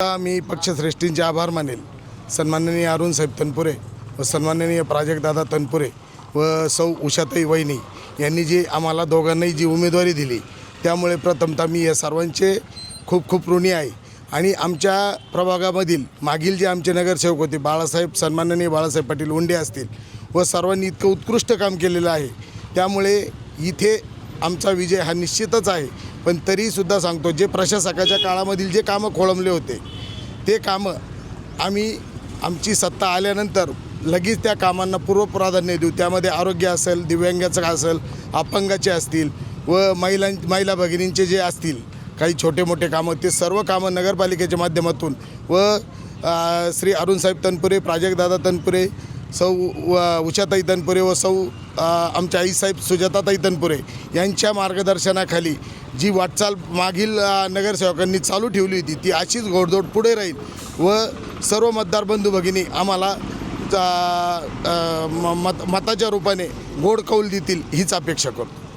आता मी पक्षश्रेष्ठींचे आभार मानेल. सन्माननीय अरुण साहेब तनपुरे व सन्माननीय प्राजक्तदादा तनपुरे व सौ उषाताई वहिनी यांनी जी आम्हाला दोघांनाही जी उमेदवारी दिली त्यामुळे प्रथमतः मी या सर्वांचे खूप खूप ऋणी आहे. आणि आमच्या प्रभागामधील मागील जे आमचे नगरसेवक होते बाळासाहेब सन्माननीय बाळासाहेब पाटील उंडे असतील व सर्वांनी इतकं उत्कृष्ट काम केलेलं आहे. त्यामुळे इथे आमचा विजय हा निश्चितच आहे. पण तरीसुद्धा सांगतो जे प्रशासकाच्या काळामधील जे कामं खोळंबले होते ते कामं आम्ही आमची सत्ता आल्यानंतर लगेच त्या कामांना पूर्वप्राधान्य देऊ. त्यामध्ये आरोग्य असेल दिव्यांगाचं असेल अपंगाचे असतील व महिलां महिला भगिनींचे जे असतील काही छोटे मोठे कामं ते सर्व कामं नगरपालिकेच्या माध्यमातून व श्री अरुणसाहेब तनपुरे प्राजक्तदादा तनपुरे सौ व उषाताई तनपुरे व सौ आमच्या आईसाहेब सुजाताताई तनपुरे यांच्या मार्गदर्शनाखाली जी वाटचाल मागील नगरसेवकांनी चालू ठेवली होती ती अशीच घोडदौड पुढे राहील व सर्व मतदार बंधू भगिनी आम्हाला म- मत मताच्या रूपाने गोड कौल देतील हीच अपेक्षा करतो.